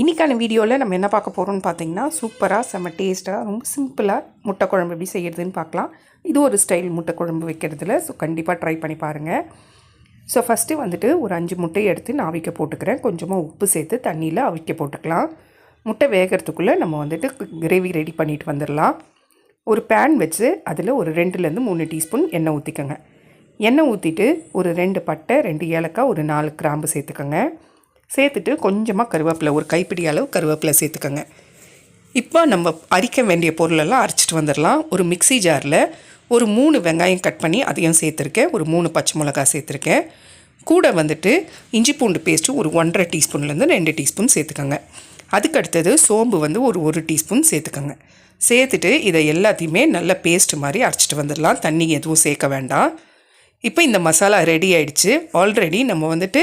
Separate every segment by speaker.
Speaker 1: இன்றைக்கான வீடியோவில் நம்ம என்ன பார்க்க போகிறோம்னு பார்த்தீங்கன்னா சூப்பராக செம்ம டேஸ்ட்டாக ரொம்ப சிம்பிளாக முட்டை குழம்பு எப்படி செய்கிறதுன்னு பார்க்கலாம். இது ஒரு ஸ்டைல் முட்டை குழம்பு வைக்கிறதுல ஸோ கண்டிப்பாக ட்ரை பண்ணி பாருங்கள் ஸோ ஃபஸ்ட்டு வந்துட்டு ஒரு அஞ்சு முட்டையை எடுத்து நான் அவிக்க போட்டுக்கிறேன். கொஞ்சமாக உப்பு சேர்த்து தண்ணியில் அவிக்க போட்டுக்கலாம். முட்டை வேகிறதுக்குள்ளே நம்ம வந்துட்டு கிரேவி ரெடி பண்ணிட்டு வந்துடலாம். ஒரு பேன் வச்சு அதில் ஒரு ரெண்டுலேருந்து மூணு டீஸ்பூன் எண்ணெய் ஊற்றிக்கோங்க எண்ணெய் ஊற்றிட்டு ஒரு ரெண்டு பட்டை ரெண்டு ஏலக்காய் ஒரு நாலு கிராம்பு சேர்த்துக்கோங்க. சேர்த்துட்டு கொஞ்சமாக கருவேப்பிலை ஒரு கைப்பிடி அளவு கருவேப்பிலை சேர்த்துக்கோங்க. இப்போ நம்ம அரிக்க வேண்டிய பொருளெல்லாம் அரைச்சிட்டு வந்துடலாம். ஒரு மிக்ஸி ஜாரில் ஒரு மூணு வெங்காயம் கட் பண்ணி அதையும் சேர்த்துருக்கேன். ஒரு மூணு பச்சை மிளகாய் சேர்த்துருக்கேன். கூட வந்துட்டு இஞ்சி பூண்டு பேஸ்ட்டு ஒரு ஒன்றரை டீஸ்பூன்லேருந்து ரெண்டு டீஸ்பூன் சேர்த்துக்கோங்க. அதுக்கு அடுத்தது சோம்பு வந்து ஒரு ஒரு டீஸ்பூன் சேர்த்துக்கோங்க. சேர்த்துட்டு இதை எல்லாத்தையுமே நல்ல பேஸ்ட் மாதிரி அரைச்சிட்டு வந்துடலாம். தண்ணி எதுவும் சேர்க்க வேண்டாம். இப்போ இந்த மசாலா ரெடி ஆயிடுச்சு. ஆல்ரெடி நம்ம வந்துட்டு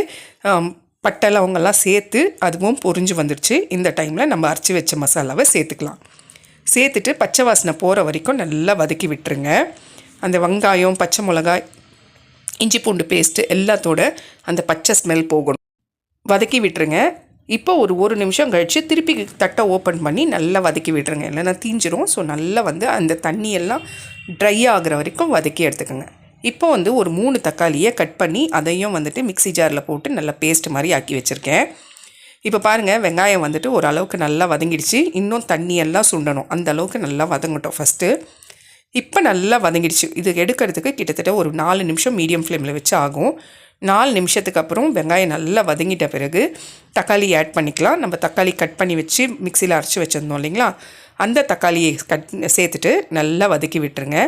Speaker 1: பட்டை லவங்கெல்லாம் சேர்த்து அதுவும் பொரிஞ்சு வந்துடுச்சு. இந்த டைமில் நம்ம அரைச்சி வச்ச மசாலாவை சேர்த்துக்கலாம். சேர்த்துட்டு பச்சை வாசனை போகிற வரைக்கும் நல்லா வதக்கி விட்டுருங்க. அந்த வெங்காயம் பச்சை மிளகாய் இஞ்சி பூண்டு பேஸ்ட்டு எல்லாத்தோட அந்த பச்சை ஸ்மெல் போகணும். வதக்கி விட்டுருங்க. இப்போ ஒரு ஒரு நிமிஷம் கழித்து திருப்பி தட்டை ஓப்பன் பண்ணி நல்லா வதக்கி விட்டுருங்க. இல்லைன்னா தீஞ்சிரும். ஸோ நல்லா வந்து அந்த தண்ணியெல்லாம் ட்ரை ஆகிற வரைக்கும் வதக்கி எடுத்துக்கோங்க. இப்போ வந்து ஒரு மூணு தக்காளியை கட் பண்ணி அதையும் வந்துட்டு மிக்ஸி ஜாரில் போட்டு நல்லா பேஸ்ட் மாதிரி ஆக்கி வச்சுருக்கேன். இப்போ பாருங்கள் வெங்காயம் வந்துட்டு ஓரளவுக்கு நல்லா வதங்கிடுச்சு. இன்னும் தண்ணியெல்லாம் சுண்டணும். அந்த அளவுக்கு நல்லா வதங்கட்டும் ஃபஸ்ட்டு இப்போ நல்லா வதங்கிடுச்சு. இது எடுக்கிறதுக்கு கிட்டத்தட்ட ஒரு நாலு நிமிஷம் மீடியம் ஃப்ளேமில் வச்சு ஆகும். நாலு நிமிஷத்துக்கு அப்புறம் வெங்காயம் நல்லா வதங்கிட்ட பிறகு தக்காளி ஆட் பண்ணிக்கலாம். நம்ம தக்காளி கட் பண்ணி வச்சு மிக்சியில் அரைச்சி வச்சுருந்தோம் இல்லைங்களா? அந்த தக்காளியை கட் சேர்த்துட்டு நல்லா வதக்கி விட்டுருங்க.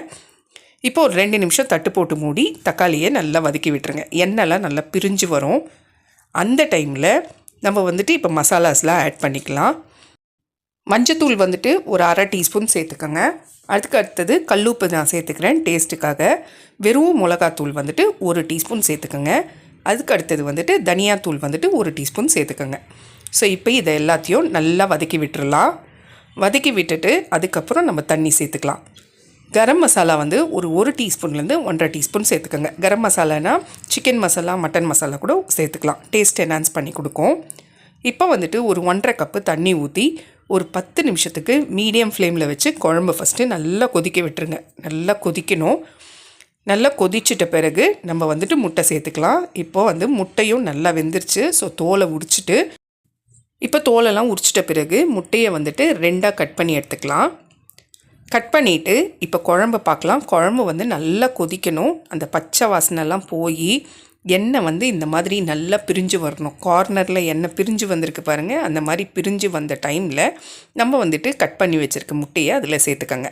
Speaker 1: இப்போ ஒரு ரெண்டு நிமிஷம் தட்டு போட்டு மூடி தக்காளியை நல்லா வதக்கி விட்டுருங்க. எண்ணெய்லாம் நல்லா பிரிஞ்சு வரும். அந்த டைமில் நம்ம வந்துட்டு இப்போ மசாலாஸ்லாம் ஆட் பண்ணிக்கலாம். மஞ்சத்தூள் வந்துட்டு ஒரு அரை டீஸ்பூன் சேர்த்துக்கோங்க. அதுக்கு அடுத்தது கல்லுப்பு நான் சேர்த்துக்கிறேன் டேஸ்ட்டுக்காக. வெறும் மிளகாத்தூள் வந்துட்டு ஒரு டீஸ்பூன் சேர்த்துக்கோங்க. அதுக்கு அடுத்தது வந்துட்டு தனியாத்தூள் வந்துட்டு ஒரு டீஸ்பூன் சேர்த்துக்கோங்க. ஸோ இப்போ இதை எல்லாத்தையும் நல்லா வதக்கி விட்டுறலாம். வதக்கி விட்டுட்டு அதுக்கப்புறம் நம்ம தண்ணி சேர்த்துக்கலாம். கரம் மசாலா வந்து ஒரு ஒரு டீஸ்பூன்லேருந்து ஒன்றரை டீஸ்பூன் சேர்த்துக்கோங்க. கரம் மசாலானா சிக்கன் மசாலா மட்டன் மசாலா கூட சேர்த்துக்கலாம். டேஸ்ட் என்ஹான்ஸ் பண்ணி கொடுக்கும். இப்போ வந்துட்டு ஒரு ஒன்றரை கப்பு தண்ணி ஊற்றி ஒரு பத்து நிமிஷத்துக்கு மீடியம் ஃப்ளேமில் வச்சு குழம்பு ஃபஸ்ட்டு நல்லா கொதிக்க விட்டுருங்க. நல்லா கொதிக்கணும். நல்லா கொதிச்சிட்ட பிறகு நம்ம வந்துட்டு முட்டை சேர்த்துக்கலாம். இப்போ வந்து முட்டையும் நல்லா வெந்துருச்சு. ஸோ தோலை உரிச்சிட்டு இப்போ தோலெல்லாம் உரிச்சிட்ட பிறகு முட்டையை வந்துட்டு ரெண்டாக கட் பண்ணி எடுத்துக்கலாம். கட் பண்ணிவிட்டு இப்போ குழம்பு பார்க்கலாம் குழம்பு வந்து நல்லா கொதிக்கணும். அந்த பச்சை வாசனைலாம் போய் எண்ணெய் வந்து இந்த மாதிரி நல்லா பிரிஞ்சு வரணும். கார்னரில் எண்ணெய் பிரிஞ்சு வந்திருக்கு பாருங்கள் அந்த மாதிரி பிரிஞ்சு வந்த டைமில் நம்ம வந்துட்டு கட் பண்ணி வச்சுருக்க முட்டையை அதில் சேர்த்துக்கோங்க.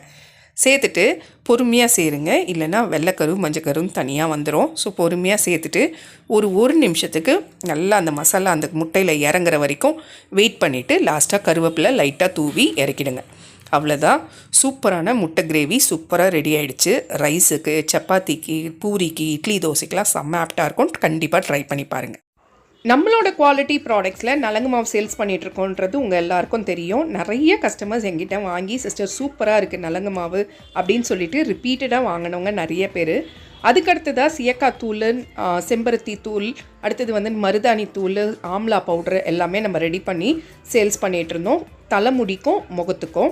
Speaker 1: சேர்த்துட்டு பொறுமையாக சேருங்க. இல்லைன்னா வெள்ளைக்கரு மஞ்சக்கருன்னு தனியாக வந்துடும் ஸோ பொறுமையாக சேர்த்துட்டு ஒரு ஒரு நிமிஷத்துக்கு நல்லா அந்த மசாலா அந்த முட்டையில் இறங்குற வரைக்கும் வெயிட் பண்ணிவிட்டு லாஸ்ட்டாக கருவேப்பிலை லைட்டாக தூவி இறக்கிடுங்க. அவ்வளோதான் சூப்பரான முட்டை கிரேவி சூப்பராக ரெடி ஆகிடுச்சு ரைஸுக்கு சப்பாத்திக்கு பூரிக்கு இட்லி தோசைக்கெலாம் செம்ம ஆப்டாக இருக்கும் கண்டிப்பாக ட்ரை பண்ணி பாருங்கள் நம்மளோட குவாலிட்டி ப்ராடக்ட்ஸில் நலங்கு மாவு சேல்ஸ் பண்ணிகிட்ருக்கோன்றது உங்கள் எல்லாருக்கும் தெரியும். நிறைய கஸ்டமர்ஸ் எங்கிட்ட வாங்கி சிஸ்டர் சூப்பராக இருக்குது நலங்கு மாவு அப்படின்னு சொல்லிட்டு ரிப்பீட்டடாக வாங்கினவங்க நிறைய பேர். அதுக்கடுத்ததாக சியக்காய் தூள் செம்பருத்தி தூள் அடுத்தது வந்து மருதாணி தூள் ஆம்லா பவுட்ரு எல்லாமே நம்ம ரெடி பண்ணி சேல்ஸ் பண்ணிகிட்ருந்தோம் தலைமுடிக்கும் முகத்துக்கும்.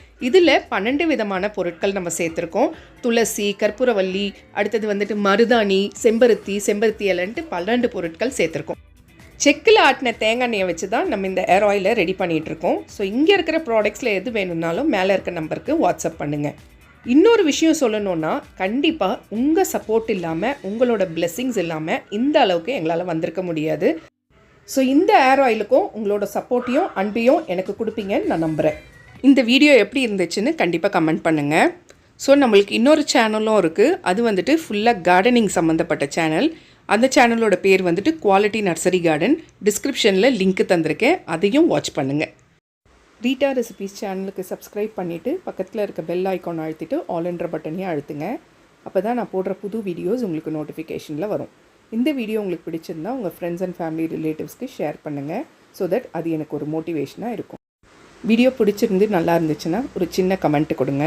Speaker 1: இதில் பன்னெண்டு விதமான பொருட்கள் நம்ம சேர்த்துருக்கோம். துளசி கற்பூரவல்லி அடுத்தது வந்துட்டு மருதாணி செம்பருத்தி செம்பருத்தி இலன்ட்டு பன்னெண்டு பொருட்கள் சேர்த்துருக்கோம். செக்கில் ஆட்டின தேங்காய் எண்ணெயை வச்சு தான் நம்ம இந்த ஏர் ஆயிலை ரெடி பண்ணிகிட்டு இருக்கோம் ஸோ இங்கே இருக்கிற ப்ராடக்ட்ஸில் எது வேணும்னாலும் மேலே இருக்க நம்பருக்கு வாட்ஸ்அப் பண்ணுங்கள் இன்னொரு விஷயம் சொல்லணும்னா கண்டிப்பாக உங்கள் சப்போர்ட் இல்லாமல் உங்களோட பிளெஸ்ஸிங்ஸ் இல்லாமல் இந்த அளவுக்கு எங்களால் வந்திருக்க முடியாது. ஸோ இந்த ஏர் ஆயிலுக்கும் உங்களோட சப்போர்ட்டையும் அன்பையும் எனக்கு கொடுப்பீங்கன்னு நான் நம்புகிறேன் இந்த வீடியோ எப்படி இருந்துச்சுன்னு கண்டிப்பாக கமெண்ட் பண்ணுங்கள் ஸோ நம்மளுக்கு இன்னொரு சேனலும் இருக்குது அது வந்துட்டு ஃபுல்லாக கார்டனிங் சம்மந்தப்பட்ட சேனல் அந்த சேனலோட பேர் வந்துட்டு குவாலிட்டி நர்சரி கார்டன் டிஸ்கிரிப்ஷனில் லிங்க் தந்திருக்கேன். அதையும் வாட்ச் பண்ணுங்கள் ரீட்டா ரெசிபீஸ் சேனலுக்கு சப்ஸ்கிரைப் பண்ணிவிட்டு பக்கத்தில் இருக்க பெல் ஐக்கான் அழுத்திட்டு ஆல் என்ற பட்டனையும் அழுத்துங்க. அப்போ தான் நான் போடுற புது வீடியோஸ் உங்களுக்கு நோட்டிஃபிகேஷனில் வரும். இந்த வீடியோ உங்களுக்கு பிடிச்சிருந்தா உங்கள் ஃப்ரெண்ட்ஸ் அண்ட் ஃபேமிலி ரிலேட்டிவ்ஸ்க்கு ஷேர் பண்ணுங்கள் ஸோ தட் அது எனக்கு ஒரு மோட்டிவேஷனாக இருக்கும். வீடியோ பிடிச்சிருந்து நல்லா இருந்துச்சுன்னா ஒரு சின்ன கமெண்ட் கொடுங்க.